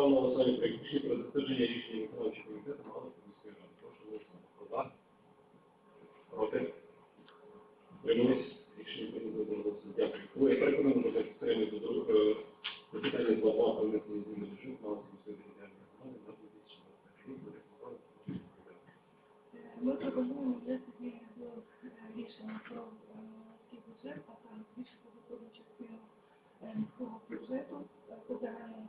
направлено на самі прикріші про затвердження рішення виконавчого комітету Галицької міської ради. Прошу голосувати. Хто за? Проти? Утримались? Рішення прийнято одноголосно. Дякую. Ну, я переконаний, що підтримує до другого запитання з лапа принесення зміни до жив Галицької міської територіальної громади на 2021 рік буде виконано. Ми пропонуємо внести зміни до е, рішення про е, міський бюджет, а також збільшити доходну частину міського е, бюджету по загальному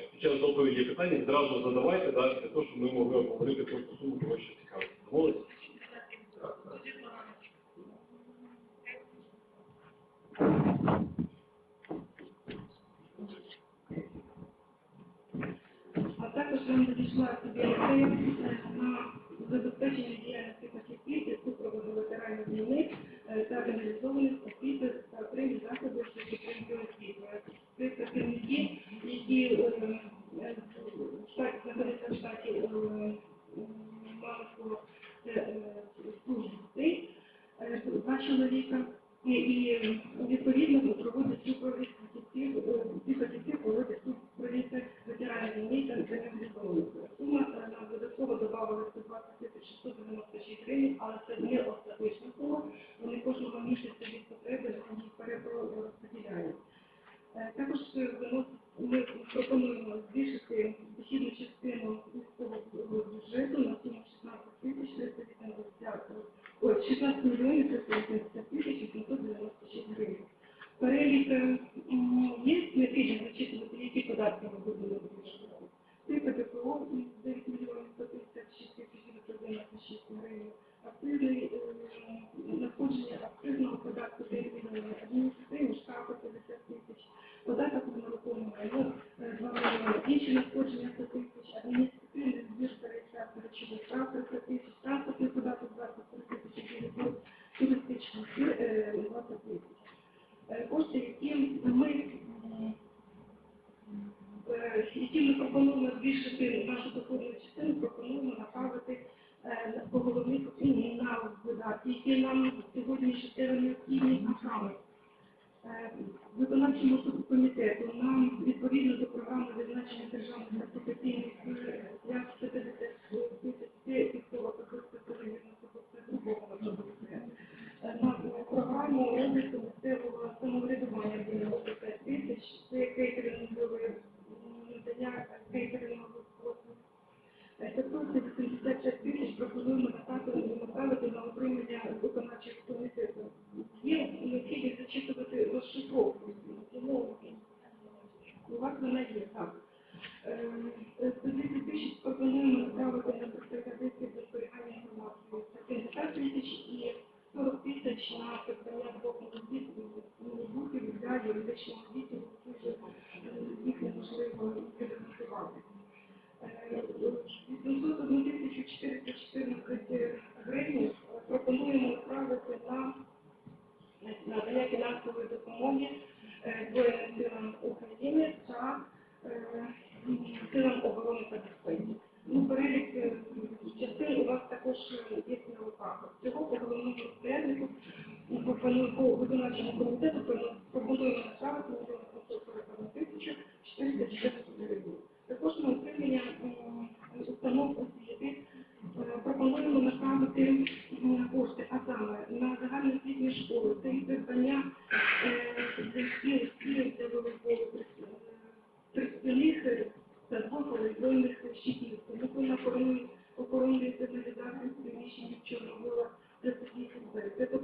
ще доповіді питання зразу задавайте, да, для того, щоб ми могли обговорити просто суму, що цікаво. визначити реалізаційні програми. Е, виконавчому суду комітету нам відповідно до програми визначення державних класифікаційних зв'язків е, році. До суду 2004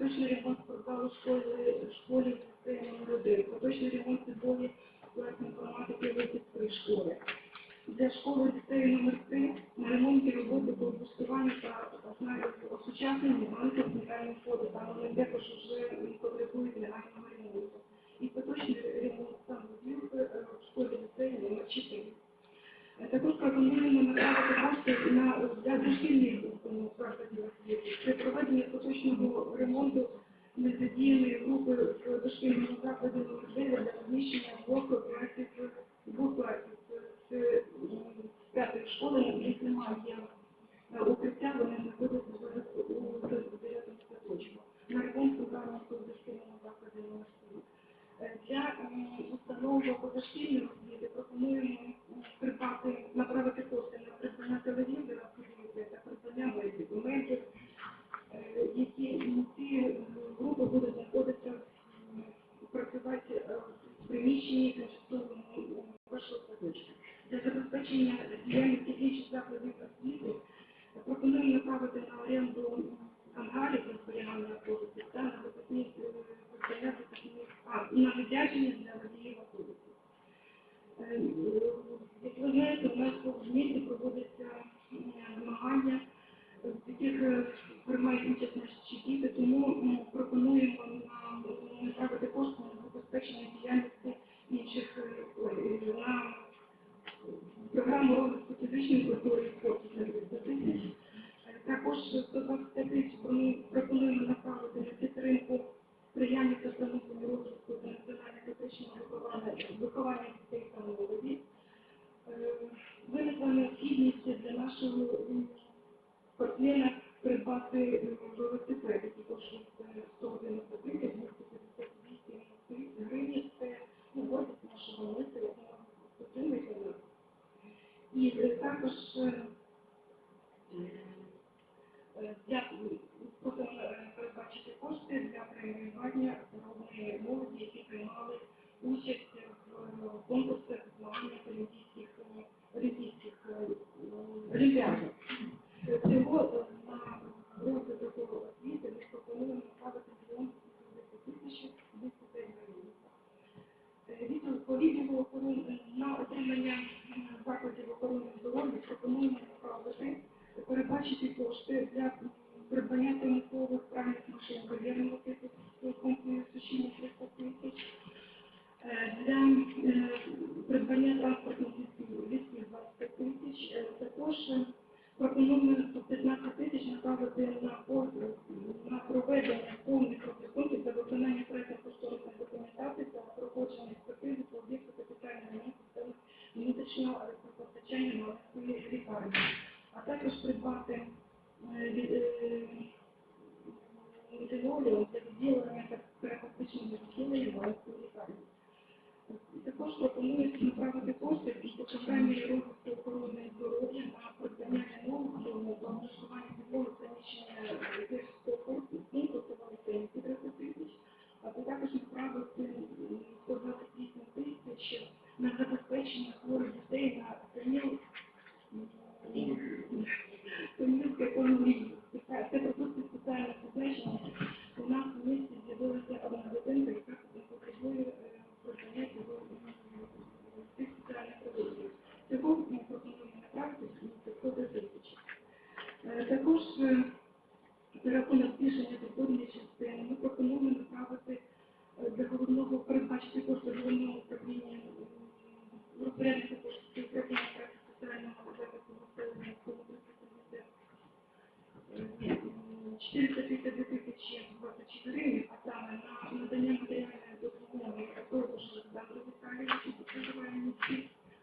Поточний ремонт спортзалу школи, школі системи родин, поточний ремонт футболі власної інформатики випускної школи. Для школи дітей номер 3 на ремонті роботи по облаштуванню та осучасненню великого центрального входу, там вони також вже потребують легального ремонту. І поточний ремонт сам е, в школі дітей номер 4 також пропонуємо направити кошти на для дошкільних установ закладів при проведенні поточного ремонту незадіяної групи в дошкільному закладі номер 9 для розміщення двох двох класів з п'ятої школи, на яких немає укриття, вони знаходяться у 9 садочку. На ремонт програму в дошкільному закладі номер 7. Для установ позашкільної освіти пропонуємо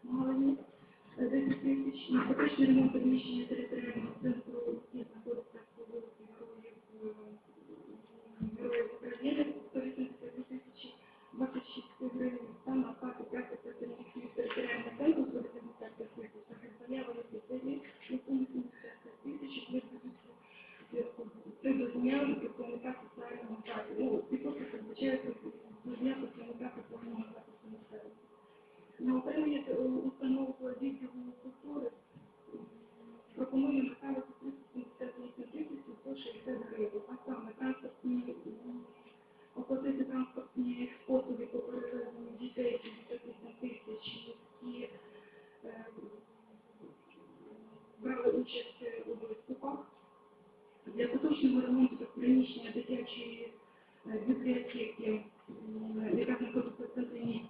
Головні, десять тисяч, поточний ремонт приміщення територіальної ми ремонту приміщення дитячої е, бібліотеки, яка знаходиться в стадії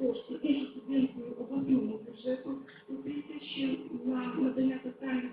кошти із українського обласного бюджету у тисячі за надання соціальних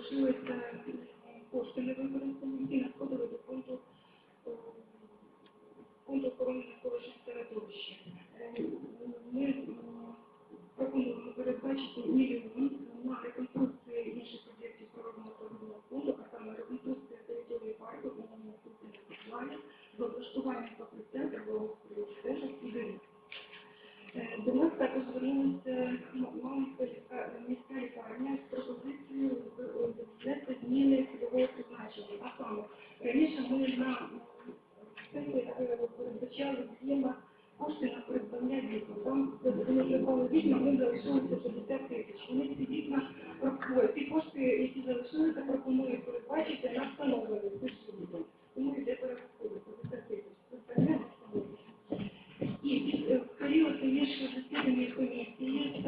залишилися кошти.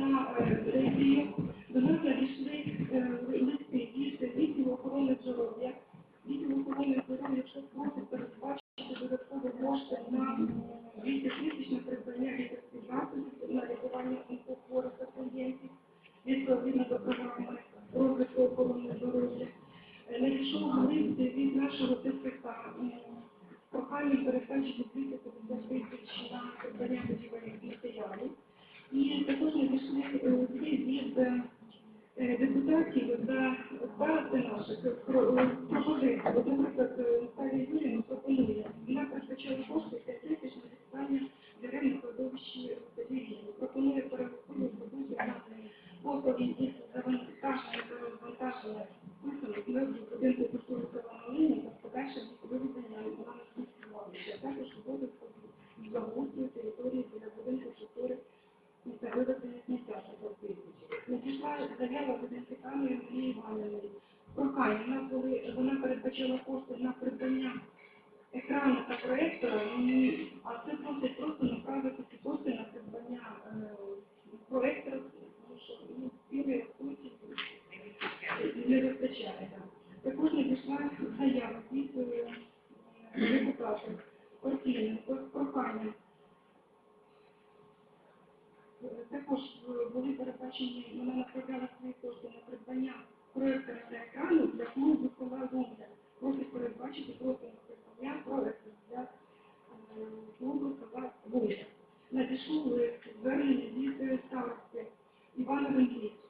system or safety надійшов лист звернення від старости Івана Венківського.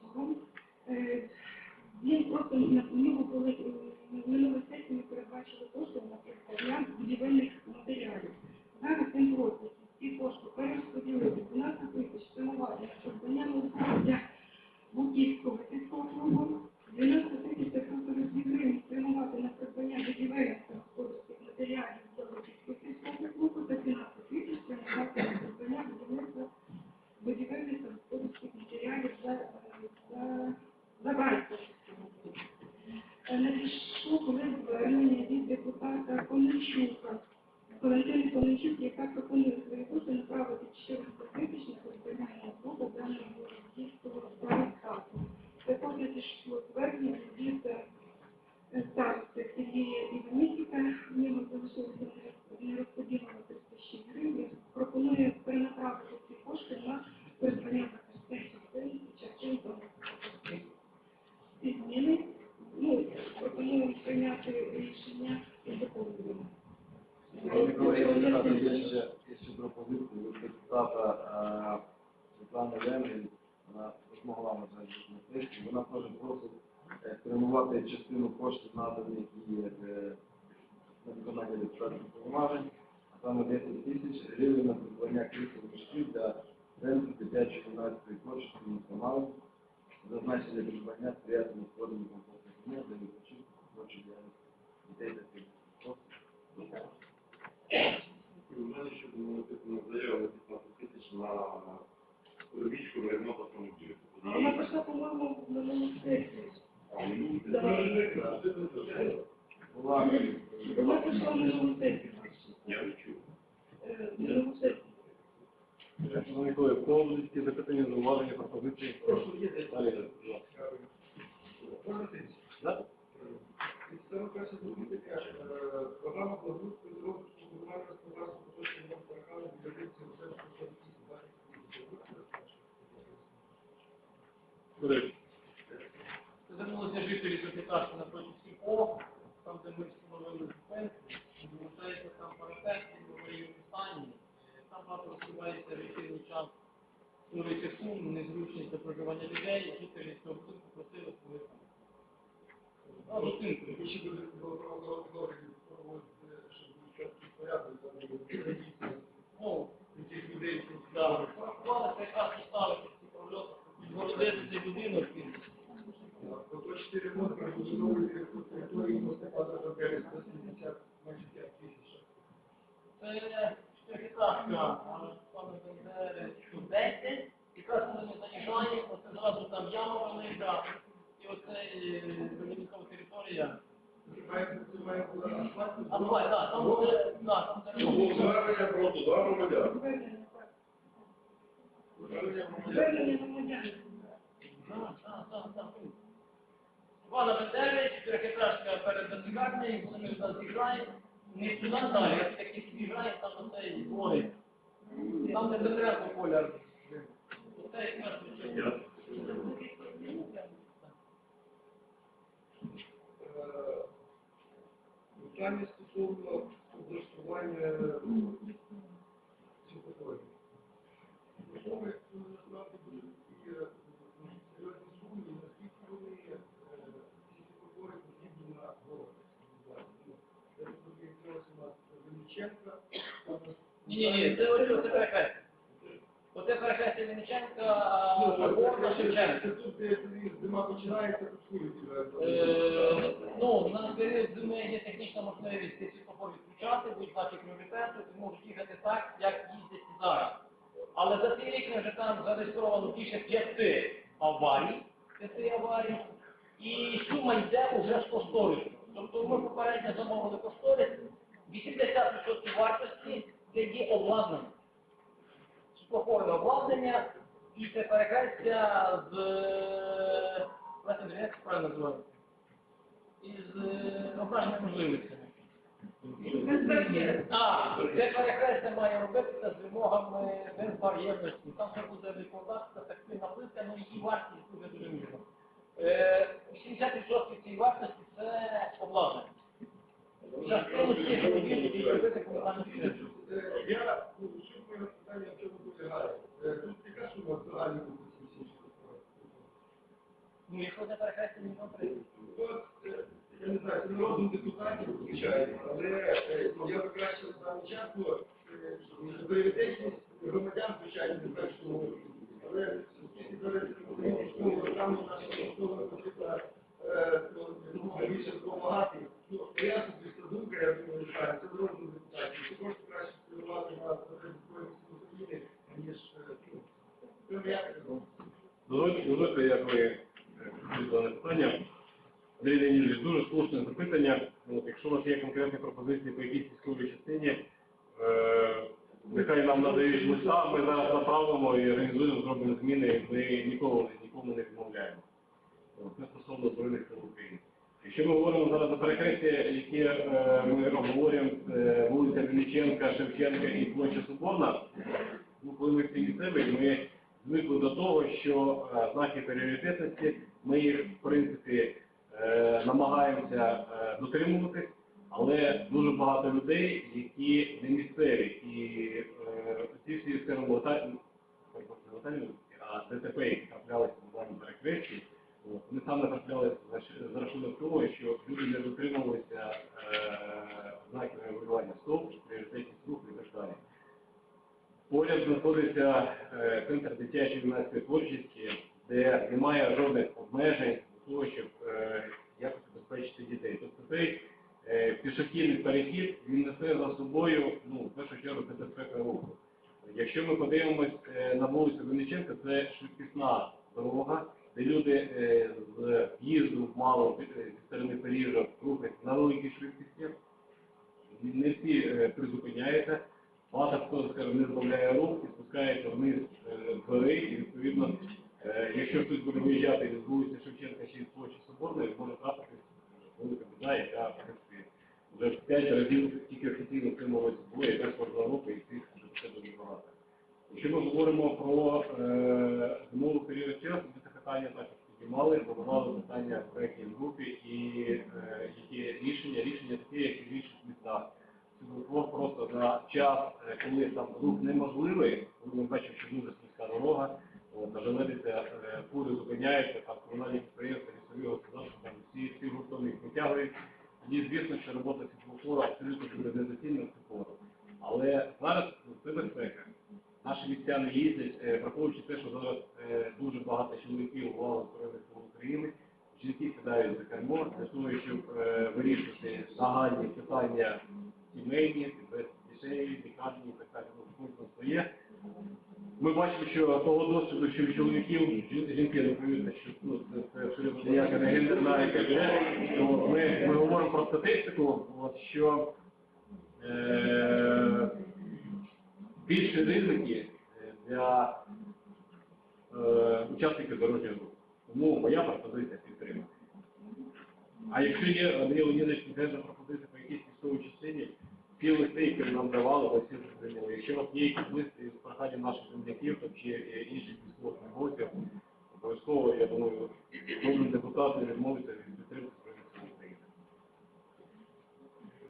На перевічку на ремонт автомобілів. Вона прийшла, по-моєму, на минулу сесію. А, ну, Да. Була Вона прийшла на минулу сесію. Я не чув. Е. Шановні колеги, в кого будуть запитання, зауваження, пропозиції? Прошу, є Далі, будь ласка. Да? Програма благоустрою розвитку комунального господарства поточного ремонту паркану для вулиці Російського Колеги, Звернулися жителі з П'яташки напроти Сільпо, там, де ми встановили зупинку, виходить, там парапет, в аварійному стані, Е, там багато розкривається вечірній час, створюється шум, незручність для проживання людей, жителі цього будинку просили, коли там. А, зупинку. Ми ще дуже органів щоб порядок, там, і Ну, цих людей, які да, порахували прекрасно ставити ці прольоти, відгородити цей будинок, він 4 ремонт організовують території Мостепада Бабери 170, майже 5 тисяч. Це чотирикратка, пане Бендери, 10, якраз коли ми заїжджаємо, оце зразу там яма велика, і оце великова територія. Асфальт. Так, там буде, так, там де Було звернення про туди громадян. Звернення громадян. Звернення громадян. Так, так, так, так. Івана Бендери, чотирикратка перед Бендергарнею, коли ми туди з'їжджаємо, не туди далі, а таки з'їжджаємо, там оце оцей дворик. Там, де Бендеренко поля. Оце якраз Я Е, Питання стосовно облаштування психології. Можливо, це насправді дуже такі е, серйозні сумні, наскільки вони психології потрібні на голову. Я тут якраз у нас Вениченка, там Ні, ні, ні, це ось це перехрестя. Оце перехрестя Вінниченка, Соборна, Шевченка. Це тут, де зима починається, тут вулиці. Е, Ну, на період зими є технічна можливість ці світлофор відключати, будуть знаки пріоритету, і можуть їхати так, як їздять і зараз. Але за цей рік ми вже там зареєстровано більше п'яти аварій, п'яти аварій, і сума йде вже з кошторису. Тобто ми попередньо замовили кошторис, 80% вартості це є обладнання. Світлофорне обладнання і це перехрестя з е, як правильно називається? Із е, обмеженими можливостями. А, це перехрестя має робитися з вимогами безбар'єрності. Там ще буде викладатися тактильна плитка, ну її вартість дуже дуже мірно. Е, 80% цієї вартості це обладнання. Я, ну, суть моєго питання. Е, Ну, це перехрестя. Е, не але е, я би е, громадян, звичайно, не що зараз подивіться, що програму наша основна потрібна ну, більше допомагати. Ну, я особиста думка, я думаю, не знаю, це народних депутатів. Це можна краще спрямувати на потребу Збройних сил України, ніж, е, ну, це я так думаю. Дозвольте, дозвольте, я твоє дане питання. Андрій Леонідович, дуже слушне запитання. От, якщо у вас є пропозиції по якійсь військовій частині, е, нехай нам надають листа, ми зараз направимо і організуємо, зробимо зміни, ми ніколи нікому не відмовляємо. Це стосовно Збройних сил України. Якщо ми говоримо зараз за перехрестя, які е, ми обговорюємо, е, вулиця Вінниченка, Шевченка і площа Соборна, ну, коли ми всі місцеві, ми звикли до того, що е, знаки пріоритетності, ми їх, в принципі, намагаємося дотримуватись, але дуже багато людей, які не місцеві, і е, ці всі, скажімо, а ДТП, які траплялися на даному перехресті, Вони саме траплялися за, рахунок того, що люди не дотримувалися е, знаків регулювання стоп, пріоритетність руху і так далі. Поряд знаходиться е, центр дитячої юнацької творчості, де немає жодних обмежень для того, щоб е, якось забезпечити дітей. Тобто пішохідний перехід він несе за собою ну, в першу чергу це безпека руху. Якщо ми подивимось е, на вулицю Винниченка, це швидкісна дорога, де люди е, з в'їзду мало е, зі сторони Парижа рухаються на великій швидкості. Не всі е, призупиняються. Багато хто скажімо, не збавляє рух і спускається вниз е, двори, і відповідно, е, якщо хтось буде виїжджати з вулиці Шевченка чи з площі Соборної, може трапитись велика біда, яка в принципі вже в п'ять разів тільки офіційно році було, яка кожного року і цих вже це дуже багато. Якщо ми говоримо про е, період часу, ми це питання також піднімали, вибирали питання в проєктній групі і е, які рішення, рішення такі, які інших містах. Це просто за час, е, коли там рух неможливий, коли ми бачимо, що дуже слизька дорога, на е, фури зупиняються, там комунальні підприємства, лісові господарства, там всі, всі гуртовні витягують. Тоді, звісно, що робота світлофора абсолютно недоцільна світлофору. Але зараз ну, це безпека. Наші містяни їздять, е, враховуючи те, що зараз е, дуже багато чоловіків у лавах Збройних Сил України, жінки сідають за кермо для того, щоб е, вирішити загальні питання сімейні, без дітей, лікарні і так далі. Ну, кожен своє. Ми бачимо, що того досвіду, що чоловіків жін- жінки не повірте, що ну, це, це абсолютно ніяка не гендерна яка то ми, ми говоримо про статистику, от, що е, більше ризики е, для е, учасників дорожнього руху. Тому моя пропозиція підтримати. А якщо є Андрій Леонідович конкретна пропозиція по якійсь військовій частині, листи, які нам давали, ми всі зрозуміли. Якщо у вас є якісь листи з проханням наших земляків там, чи е, інших військових обов'язково, я думаю, кожен депутат не відмовиться від